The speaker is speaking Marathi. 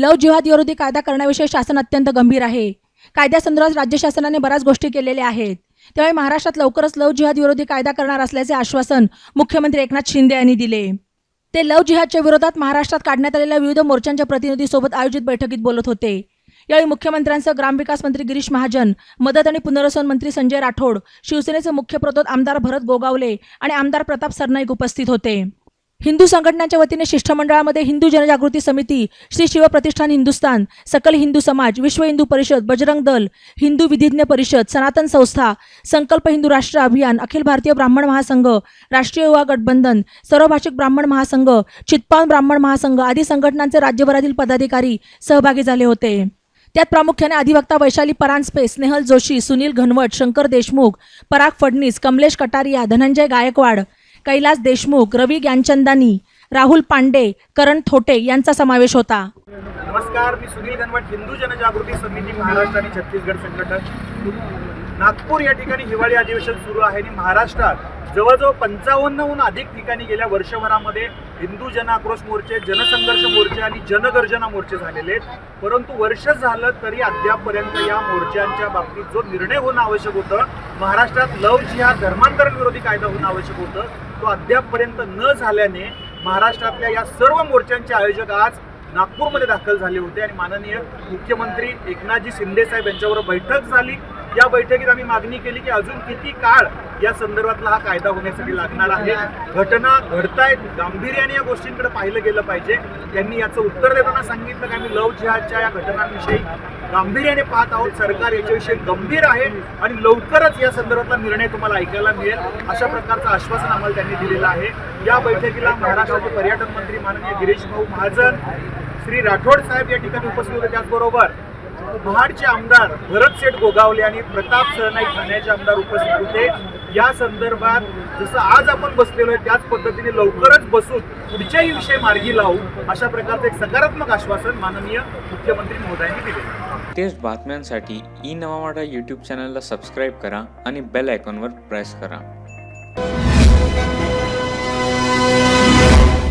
लव जिहाद विरोधी कायदा करण्याविषयी शासन अत्यंत गंभीर आहे. कायद्यासंदर्भात राज्य शासनाने बऱ्याच गोष्टी केलेल्या आहेत. त्यामुळे महाराष्ट्रात लवकरच लव जिहाद विरोधी कायदा करणार असल्याचे आश्वासन मुख्यमंत्री एकनाथ शिंदे यांनी दिले. ते लव जिहादच्या विरोधात महाराष्ट्रात काढण्यात आलेल्या विविध मोर्चांच्या प्रतिनिधीसोबत आयोजित बैठकीत बोलत होते. यावेळी मुख्यमंत्र्यांसह ग्रामविकास मंत्री गिरीश महाजन मदत आणि पुनर्वसन मंत्री संजय राठोड शिवसेनेचे मुख्य प्रतोद आमदार भरत गोगावले आणि आमदार प्रताप सरनाईक उपस्थित होते. हिंदू संघटनांच्या वतीने शिष्टमंडळामध्ये हिंदू जनजागृती समिती श्री शिवप्रतिष्ठान हिंदुस्तान सकल हिंदू समाज विश्व हिंदू परिषद बजरंग दल हिंदू विधिज्ञ परिषद सनातन संस्था संकल्प हिंदू राष्ट्र अभियान अखिल भारतीय ब्राह्मण महासंघ राष्ट्रीय युवा गठबंधन सर्वभाषिक ब्राह्मण महासंघ चित्पावन ब्राह्मण महासंघ आदी संघटनांचे राज्यभरातील पदाधिकारी सहभागी झाले होते. त्यात प्रामुख्याने अधिवक्ता वैशाली परांजपे स्नेहल जोशी सुनील घनवट शंकर देशमुख पराग फडणीस कमलेश कटारिया धनंजय गायकवाड कैलास देशमुख रवी ज्ञानचंदानी राहुल पांडे करण थोटे यांचा समावेश होता. नमस्कार मी सुनील गणवट हिंदू जनजागृती समिती महाराष्ट्र आणि छत्तीसगड संघटक. नागपूर या ठिकाणी हिवाळी अधिवेशन सुरू आहे आणि महाराष्ट्रात जवळजवळ पंचावन्नहून अधिक ठिकाणी गेल्या वर्षभरामध्ये हिंदू जन आक्रोश मोर्चे जनसंघर्ष मोर्चे आणि जनगर्जना मोर्चे झालेले आहेत. परंतु वर्ष झालं तरी अद्यापपर्यंत या मोर्चांच्या बाबतीत जो निर्णय होणं आवश्यक होतं महाराष्ट्रात लव जिहाद धर्मांतरण विरोधी कायदा होणं आवश्यक होतं तो अद्यापपर्यंत न झाल्याने महाराष्ट्रातल्या या सर्व मोर्चांचे आयोजक आज नागपूरमध्ये दाखल झाले होते. आणि माननीय मुख्यमंत्री एकनाथजी शिंदे साहेब यांच्याबरोबर बैठक झाली. या बैठकीत आम्ही मागणी केली की अजून किती काळ या संदर्भातला हा कायदा होण्यासाठी लागणार आहे? घटना घडतायत गांभीर्याने या गोष्टींकडे पाहिलं गेलं पाहिजे. त्यांनी याचं उत्तर देताना सांगितलं की आम्ही लव जिहादच्या या घटनांविषयी गांभीर्याने पाहत आहोत. सरकार याच्याविषयी गंभीर आहे आणि लवकरच या संदर्भातला निर्णय तुम्हाला ऐकायला मिळेल. अशा प्रकारचं आश्वासन आम्हाला त्यांनी दिलेलं आहे. या बैठकीला महाराष्ट्राचे पर्यटन मंत्री माननीय गिरीश भाऊ महाजन श्री राठोड साहेब या ठिकाणी उपस्थित होते. त्याचबरोबर महाडचे आमदार भरत सेठ गोगावले आणि प्रताप सरनाईक ठाण्याचे आमदार उपस्थित होते. या संदर्भात जसं आज आपण बसलेलो आहे त्याच पद्धतीने लवकरच बसून पुढच्याही विषय मार्गी लावू अशा प्रकारचं एक सकारात्मक आश्वासन माननीय मुख्यमंत्री महोदयांनी दिले. तेच बातम्यांसाठी ई नवामाडा यूट्यूब चॅनलला सबस्क्राईब करा आणि बेल आयकॉनवर प्रेस करा.